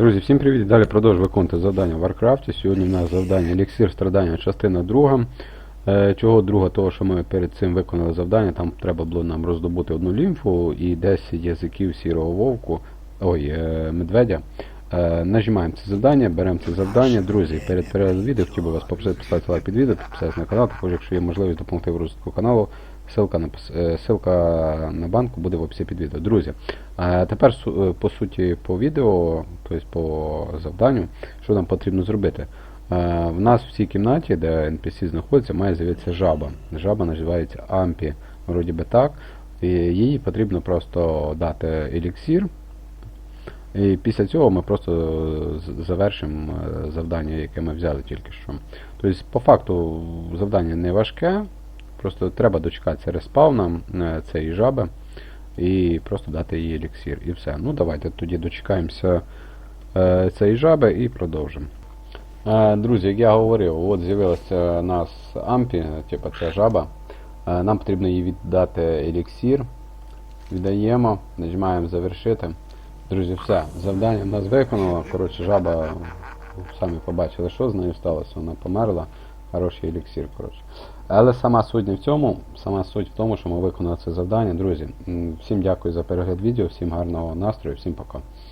Друзі, всім привіт! Далі продовжуємо виконувати завдання в Warcraft. Сьогодні в нас завдання Еліксир страдання, частина друга. Е, Чого друга? Того, що ми перед цим виконали завдання, там треба було нам роздобути одну лімфу і 10 язиків сірого вовку, ой, е, медведя. Е, Нажимаємо це завдання, беремо це завдання. Друзі, перед переглядом відео хотів би вас попросити поставити лайк під відео, підписатися на канал, також якщо є можливість допомогти в розвитку каналу, ссылка на, е, ссылка на банку буде в описі під відео. Друзі, е, тепер по суті по відео, тобто по завданню, що нам потрібно зробити. В нас в цій кімнаті, де NPC знаходиться, має з'явитися жаба. Жаба називається Ампі, вроді би так. Їй потрібно просто дати еліксір. І після цього ми просто завершимо е, завдання, яке ми взяли тільки що. Тобто, по факту, завдання не важке, просто треба дочекатися респавна е, цієї жаби і просто дати їй еліксір. І все. Ну давайте тоді дочекаємося е, цієї жаби і продовжимо. Е, Друзі, як я говорив, от з'явилася у нас ампі, типу це жаба. Е, Нам потрібно їй віддати еліксір. Віддаємо, нажимаємо завершити. Друзі, все, завдання в нас виконало. Коротше, жаба, самі побачили, що з нею сталося, вона померла. Хороший еліксір, коротше. Але сама суть не в цьому, сама суть в тому, що ми виконали це завдання. Друзі, всім дякую за перегляд відео, всім гарного настрою, всім пока.